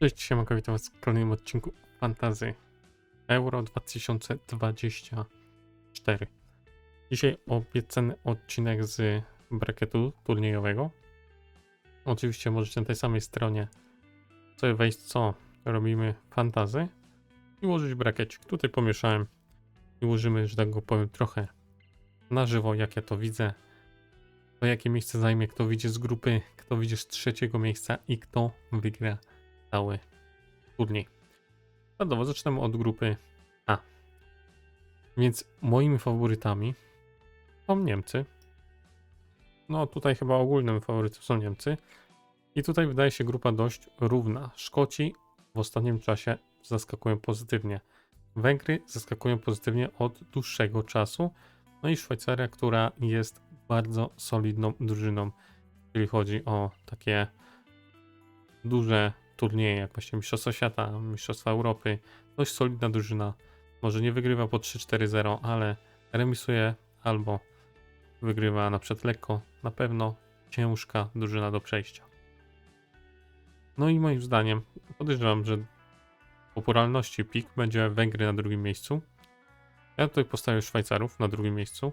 Cześć, siemanko, witam was w kolejnym odcinku Fantazy Euro 2024. Dzisiaj obiecany odcinek z bracketu turniejowego. Oczywiście możecie na tej samej stronie sobie wejść, co robimy Fantazy i ułożyć brackecik. Tutaj pomieszałem i ułożymy, że tak go powiem, trochę na żywo, jak ja to widzę. To jakie miejsce zajmie, kto wyjdzie z grupy, kto wyjdzie z trzeciego miejsca i kto wygra cały turniej. Wiadomo, zaczynamy od grupy A. Więc moimi faworytami są Niemcy. No tutaj chyba ogólnym faworytem są Niemcy. I tutaj wydaje się grupa dość równa. Szkoci w ostatnim czasie zaskakują pozytywnie. Węgry zaskakują pozytywnie od dłuższego czasu. No i Szwajcaria, która jest bardzo solidną drużyną, jeżeli chodzi o takie duże turnieje, jak właśnie Mistrzostwa Świata, Mistrzostwa Europy. Dość solidna drużyna. Może nie wygrywa po 3-4-0, ale remisuje albo wygrywa na przykład lekko. Na pewno ciężka drużyna do przejścia. No i moim zdaniem podejrzewam, że popularności pik będzie Węgry na drugim miejscu. Ja tutaj postawię Szwajcarów na drugim miejscu.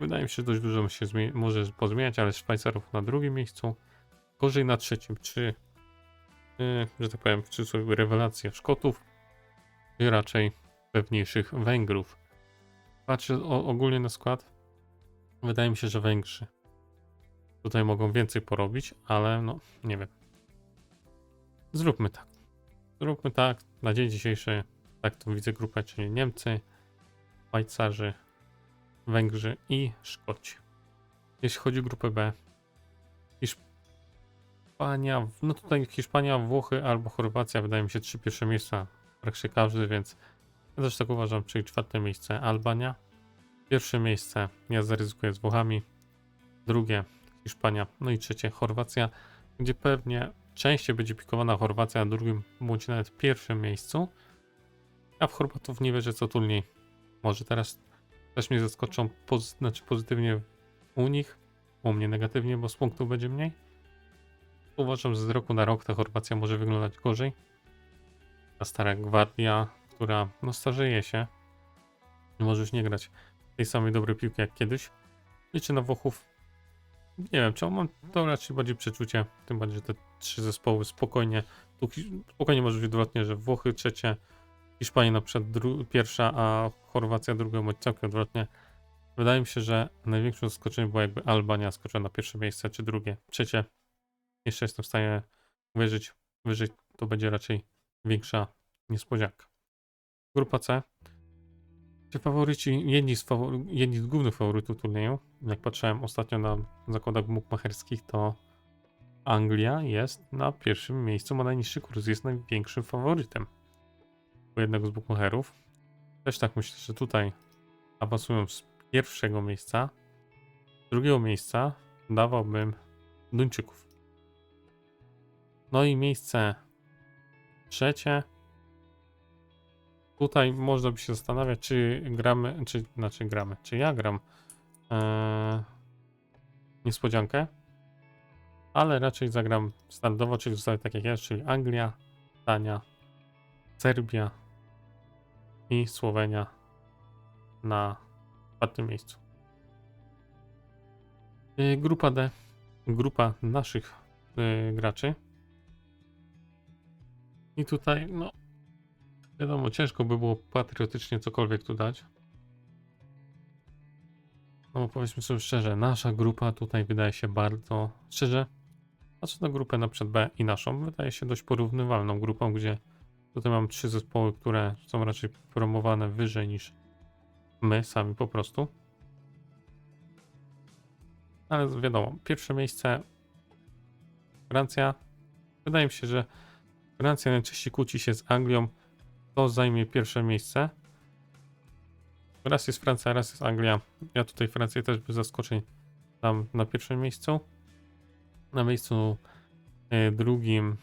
Wydaje mi się, że dość dużo się może pozmieniać, ale Szwajcarów na drugim miejscu. Gorzej na trzecim. Czy, yy, że tak powiem, czy są rewelacje Szkotów, czy raczej pewniejszych Węgrów? Patrzę o, ogólnie na skład. Wydaje mi się, że Węgrzy tutaj mogą więcej porobić, ale no, nie wiem. Zróbmy tak. Zróbmy tak. Na dzień dzisiejszy tak to widzę grupę, czyli Niemcy, Szwajcarzy, Węgrzy i Szkoci. Jeśli chodzi o grupę B, Hiszpania, no tutaj Hiszpania, Włochy albo Chorwacja, wydaje mi się trzy pierwsze miejsca, praktycznie każdy, więc ja też tak uważam, czyli czwarte miejsce Albania, pierwsze miejsce ja zaryzykuję z Włochami, drugie Hiszpania, no i trzecie Chorwacja, gdzie pewnie częściej będzie pikowana Chorwacja na drugim bądź nawet pierwszym miejscu, a w Chorwatów nie wierzę co turniej. Może teraz też mnie zaskoczą pozy- znaczy pozytywnie u nich, u mnie negatywnie, bo z punktów będzie mniej. Uważam, że z roku na rok ta Chorwacja może wyglądać gorzej. Ta stara gwardia, która no starzeje się, może już nie grać tej samej dobrej piłki jak kiedyś. Liczę na Włochów. Nie wiem, czy mam to raczej bardziej przeczucie, tym bardziej, że te trzy zespoły spokojnie, tu spokojnie może być odwrotnie, że Włochy trzecie, Hiszpania na przykład pierwsza, a Chorwacja druga, bądź całkiem odwrotnie. Wydaje mi się, że największym zaskoczeniem było jakby Albania skoczyła na pierwsze miejsce, czy drugie, trzecie. Jeszcze jestem w stanie uwierzyć, wyżej to będzie raczej większa niespodzianka. Grupa C. Czy faworyci, jedni z, fawory, jedni z głównych faworytów turnieju, jak patrzyłem ostatnio na zakładach bukmacherskich, to Anglia jest na pierwszym miejscu, ma najniższy kurs, jest największym faworytem u jednego z bukmacherów. Też tak myślę, że tutaj awansują z pierwszego miejsca. Z drugiego miejsca dawałbym Duńczyków. No i miejsce trzecie. Tutaj można by się zastanawiać, czy gramy, czy znaczy gramy, czy ja gram ee, niespodziankę, ale raczej zagram standardowo, czyli zostawię tak jak jest, czyli Anglia, Dania, Serbia i Słowenia na czwartym miejscu. Yy, Grupa D, grupa naszych yy, graczy. I tutaj, no, wiadomo, ciężko by było patriotycznie cokolwiek tu dać. No powiedzmy sobie szczerze, nasza grupa tutaj wydaje się bardzo, szczerze, patrzę na grupę na przykład B i naszą, wydaje się dość porównywalną grupą, gdzie tutaj mam trzy zespoły, które są raczej promowane wyżej niż my sami po prostu. Ale wiadomo, pierwsze miejsce Francja. Wydaje mi się, że Francja najczęściej kłóci się z Anglią. Kto zajmie pierwsze miejsce? Raz jest Francja, raz jest Anglia. Ja tutaj Francję też bez zaskoczeń tam na pierwszym miejscu. Na miejscu e, drugim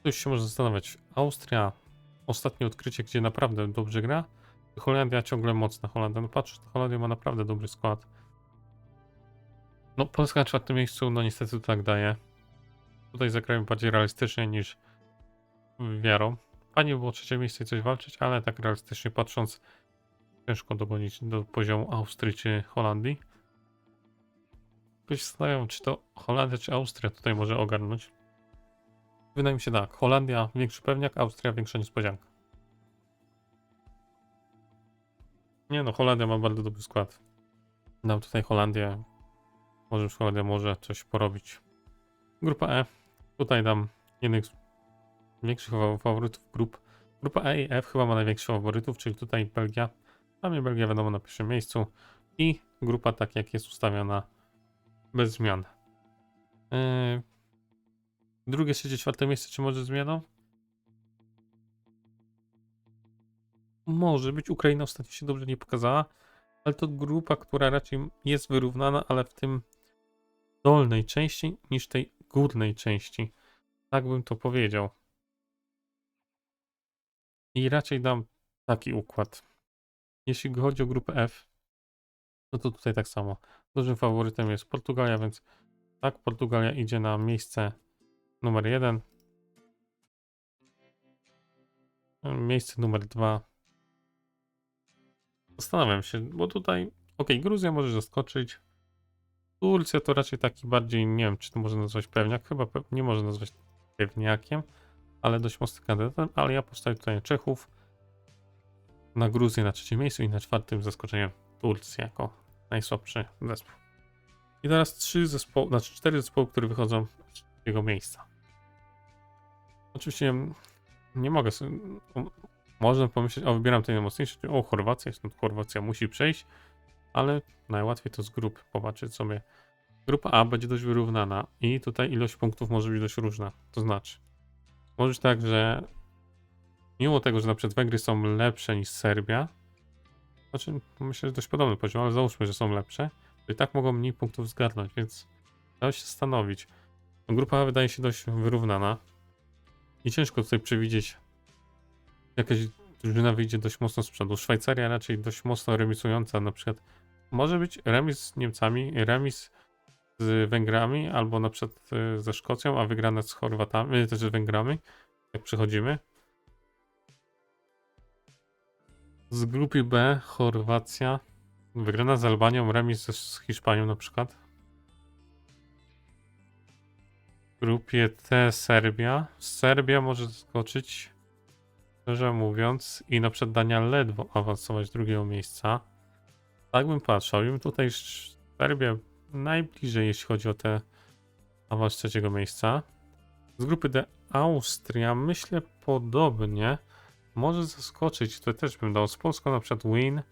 Ktoś się może zastanawiać. Austria, ostatnie odkrycie, gdzie naprawdę dobrze gra. Holandia ciągle mocna. Holandia, no patrz, Holandia ma naprawdę dobry skład. No, Polska na czwartym miejscu, no niestety tak daje. Tutaj zagrałem bardziej realistycznie niż wiarą. Fajnie było trzecie miejsce i coś walczyć, ale tak realistycznie patrząc, ciężko dogonić do poziomu Austrii czy Holandii. Ktoś zastanawiam, czy to Holandia czy Austria tutaj może ogarnąć. Wydaje mi się tak, Holandia większy pewniak, Austria większa niespodzianka. Nie no, Holandia ma bardzo dobry skład. Dam tutaj Holandię. Może Holandia może coś porobić. Grupa E. Tutaj dam jednych z większych fa- faworytów grup. Grupa E i F chyba ma największych faworytów, czyli tutaj Belgia. Dla mnie Belgia wiadomo na pierwszym miejscu. I grupa tak jak jest ustawiona bez zmian. Yy, drugie, trzecie, czwarte miejsce, czy może zmianą? Może być. Ukraina ostatnio się dobrze nie pokazała, ale to grupa, która raczej jest wyrównana, ale w tym dolnej części niż tej górnej części. Tak bym to powiedział. I raczej dam taki układ. Jeśli chodzi o grupę F, no to tutaj tak samo. Dużym faworytem jest Portugalia, więc tak, Portugalia idzie na miejsce numer jeden. Miejsce numer dwa. Zastanawiam się, bo tutaj, ok, Gruzja może zaskoczyć. Turcja to raczej taki bardziej, nie wiem, czy to można nazwać pewniak, chyba pe nie można nazwać pewniakiem, ale dość mocny kandydatem, ale ja postawię tutaj Czechów, na Gruzję na trzecim miejscu i na czwartym zaskoczeniem Turcji jako najsłabszy zespół. I teraz trzy zespoły, znaczy cztery zespoły, które wychodzą z trzeciego miejsca. Oczywiście nie mogę sobie, można pomyśleć, o wybieram ten najmocniejszy, o Chorwacja, stąd Chorwacja musi przejść, ale najłatwiej to z grup popatrzeć sobie. Grupa A będzie dość wyrównana i tutaj ilość punktów może być dość różna. To znaczy, może być tak, że mimo tego, że na przykład Węgry są lepsze niż Serbia, znaczy myślę, że dość podobny poziom, ale załóżmy, że są lepsze, to i tak mogą mniej punktów zgarnąć, więc trzeba się zastanowić. Grupa A wydaje się dość wyrównana i ciężko tutaj przewidzieć jakaś drużyna wyjdzie dość mocno z przodu. Szwajcaria raczej dość mocno remisująca, na przykład może być remis z Niemcami, remis z Węgrami, albo na przykład y, ze Szkocją, a wygrana z Chorwatami, y, też z Węgrami, jak przechodzimy. Z grupy B Chorwacja, wygrana z Albanią, remis z Hiszpanią na przykład. W grupie T Serbia. Serbia może zaskoczyć szczerze mówiąc, i na przykład Dania ledwo awansować drugiego miejsca. Tak bym patrzył. Bym tutaj Serbia najbliżej, jeśli chodzi o te awans trzeciego miejsca. Z grupy D Austria myślę podobnie. Może zaskoczyć, to też bym dał z Polską na przykład win.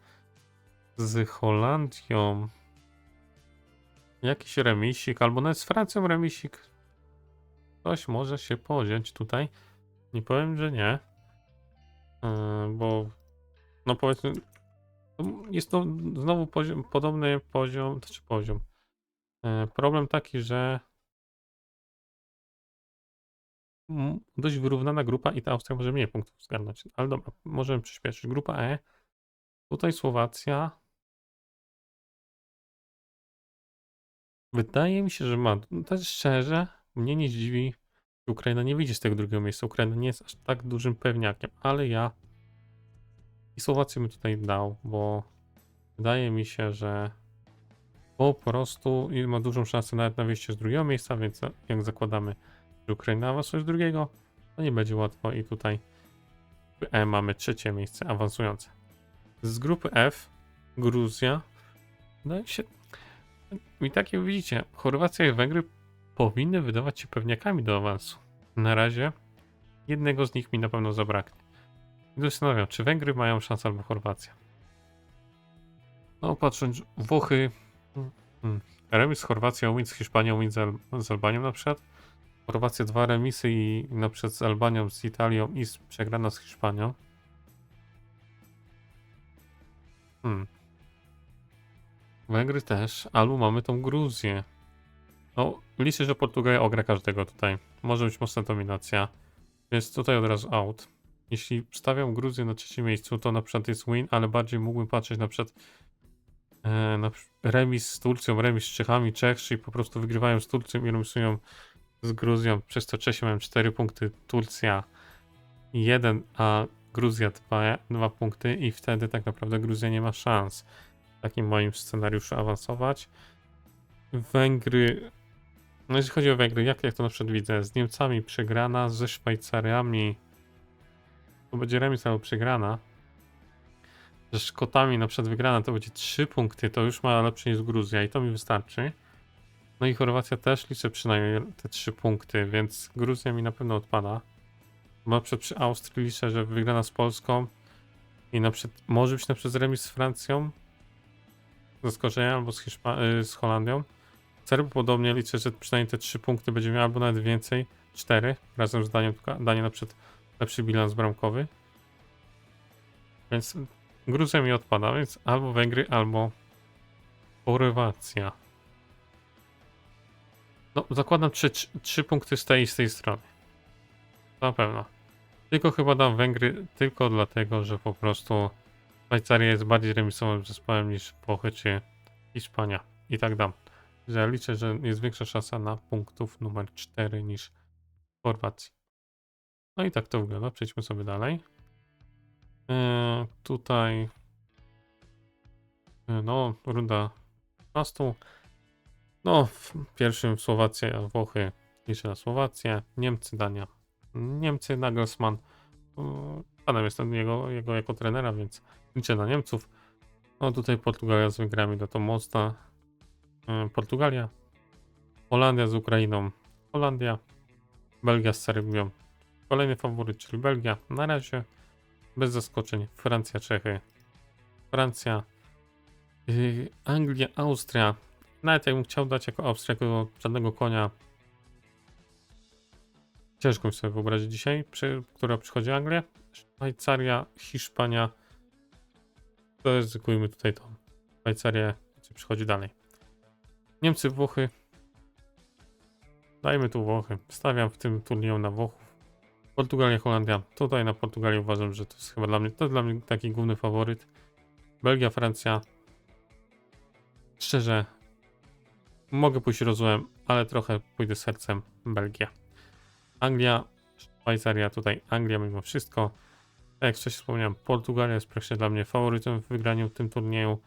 Z Holandią jakiś remisik, albo nawet z Francją remisik. Coś może się podziać tutaj. Nie powiem, że nie. Yy, bo no powiedzmy jest to znowu poziom, podobny poziom, to czy poziom. Yy, Problem taki, że dość wyrównana grupa i ta Austria może mniej punktów zgarnąć. Ale dobra, możemy przyspieszyć. Grupa E. Tutaj Słowacja. Wydaje mi się, że ma. no Też szczerze, mnie nie zdziwi, Ukraina nie wyjdzie z tego drugiego miejsca. Ukraina nie jest aż tak dużym pewniakiem, ale ja i Słowację bym tutaj dał, bo wydaje mi się, że po prostu ma dużą szansę nawet na wyjście z drugiego miejsca, więc jak zakładamy, że Ukraina awansuje z drugiego, to nie będzie łatwo i tutaj w E mamy trzecie miejsce awansujące. Z grupy F Gruzja, no i się i tak jak widzicie, Chorwacja i Węgry powinny wydawać się pewniakami do awansu. Na razie jednego z nich mi na pewno zabraknie. I zastanawiam, czy Węgry mają szansę albo Chorwacja. No, patrząc, Włochy. Hmm, remis z Chorwacją, win z Hiszpanią, win z, Al z Albanią na przykład. Chorwacja dwa remisy i na przykład z Albanią, z Italią i z, przegrana z Hiszpanią. Hmm. Węgry też, albo mamy tą Gruzję. No, liczę, że Portugalia ogra każdego tutaj. Może być mocna dominacja. Więc tutaj od razu out. Jeśli stawiam Gruzję na trzecim miejscu, to na przykład jest win, ale bardziej mógłbym patrzeć na przykład e, na, remis z Turcją, remis z Czechami, Czech, czyli po prostu wygrywają z Turcją i remisują z Gruzją. Przez to Czesi mają 4 punkty, Turcja 1, a Gruzja 2, 2 punkty i wtedy tak naprawdę Gruzja nie ma szans w takim moim scenariuszu awansować. Węgry, no jeśli chodzi o Węgry, jak ja to na przykład widzę, z Niemcami przegrana, ze Szwajcariami to będzie remis albo przegrana. Ze Szkotami na przykład wygrana to będzie 3 punkty, to już ma lepsze niż Gruzja i to mi wystarczy. No i Chorwacja też liczę przynajmniej te 3 punkty, więc Gruzja mi na pewno odpada. Na przykład przy Austrii liczę, że wygrana z Polską i na przykład może być na przykład remis z Francją. Zaskoczenie albo z, Hiszpa- y, z Holandią. Serb podobnie liczę, że przynajmniej te 3 punkty będzie miał, albo nawet więcej. 4 razem z tylko Danie na przykład lepszy bilans bramkowy. Więc Gruzja mi odpada, więc albo Węgry, albo Chorwacja. No, zakładam 3, 3 punkty z tej i z tej strony. Na pewno. Tylko chyba dam Węgry tylko dlatego, że po prostu Szwajcaria jest bardziej remisowym zespołem niż Włochy czy Hiszpania. I tak dam. Że ja liczę, że jest większa szansa na punktów numer 4 niż w Chorwacji. No i tak to wygląda. Przejdźmy sobie dalej. Eee, tutaj e, no, runda 15. No, w pierwszym Słowacja, Włochy liczę na Słowację, Niemcy, Dania. Niemcy, Nagelsmann. Eee, Fanem jestem jego, jego jako trenera, więc liczę na Niemców. No tutaj Portugalia z wygrami, no to mocna. Eee, Portugalia. Holandia z Ukrainą. Holandia. Belgia z Serbią. Kolejny faworyt, czyli Belgia. Na razie bez zaskoczeń. Francja, Czechy. Francja. Yy, Anglia, Austria. Nawet jakbym chciał dać jako Austria, jako żadnego konia. Ciężko mi sobie wyobrazić dzisiaj, przy, która przychodzi Anglia. Szwajcaria, Hiszpania. To ryzykujmy tutaj tą Szwajcarię, co przychodzi dalej. Niemcy, Włochy. Dajmy tu Włochy. Stawiam w tym turnieju na Włochów. Portugalia, Holandia. Tutaj na Portugalię uważam, że to jest chyba dla mnie, to dla mnie taki główny faworyt. Belgia, Francja. Szczerze, mogę pójść rozumem, ale trochę pójdę sercem Belgia. Anglia, Szwajcaria, tutaj Anglia mimo wszystko. Tak jak wcześniej wspomniałem, Portugalia jest praktycznie dla mnie faworytem w wygraniu w tym turnieju.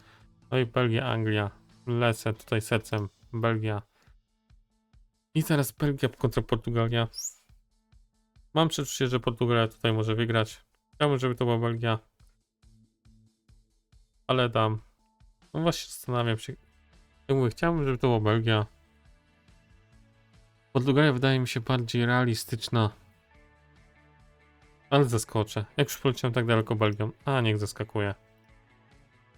No i Belgia, Anglia. Lecę tutaj sercem Belgia. I teraz Belgia kontra Portugalia. Mam przeczucie, że Portugalia tutaj może wygrać. Chciałbym, żeby to była Belgia. Ale dam. No właśnie zastanawiam się. Ja mówię, chciałbym, żeby to była Belgia. Portugalia wydaje mi się bardziej realistyczna. Ale zaskoczę. Jak już poleciałem tak daleko Belgią. A, niech zaskakuje.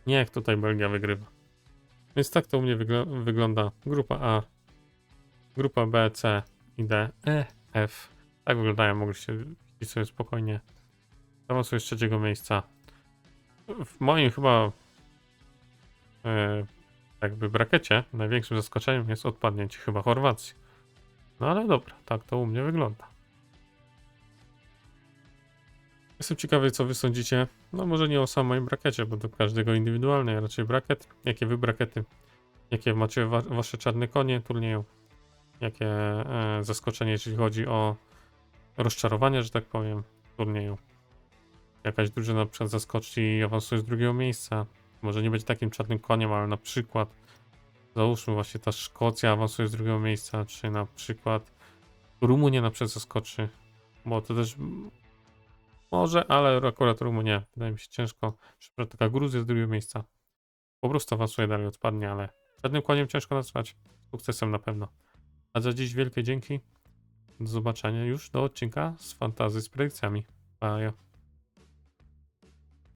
Niech tutaj Belgia wygrywa. Więc tak to u mnie wygl- wygląda grupa A, grupa B, C i D, E, F. Tak wyglądają, mogliście widzieć sobie spokojnie. Awansuję z trzeciego miejsca. W moim chyba e, jakby brakecie największym zaskoczeniem jest odpadnięcie chyba Chorwacji. No ale dobra, tak to u mnie wygląda. Jestem ciekawy, co wy sądzicie. No może nie o samej brakecie, bo do każdego indywidualny, a raczej braket. Jakie wy brakety? Jakie macie wa wasze czarne konie turnieju? Jakie e, zaskoczenie, jeśli chodzi o rozczarowanie, że tak powiem, turnieju? Jakaś drużyna na przykład zaskoczy i awansuje z drugiego miejsca. Może nie być takim czarnym koniem, ale na przykład załóżmy właśnie ta Szkocja awansuje z drugiego miejsca, czy na przykład Rumunia na przykład zaskoczy, bo to też może, ale akurat Rumunia wydaje mi się ciężko. Czy taka Gruzja z drugiego miejsca. Po prostu awansuje dalej, odpadnie, ale żadnym koniem ciężko nazwać. Sukcesem na pewno. A za dziś wielkie dzięki. Do zobaczenia już do odcinka z fantazy z predykcjami. Bye.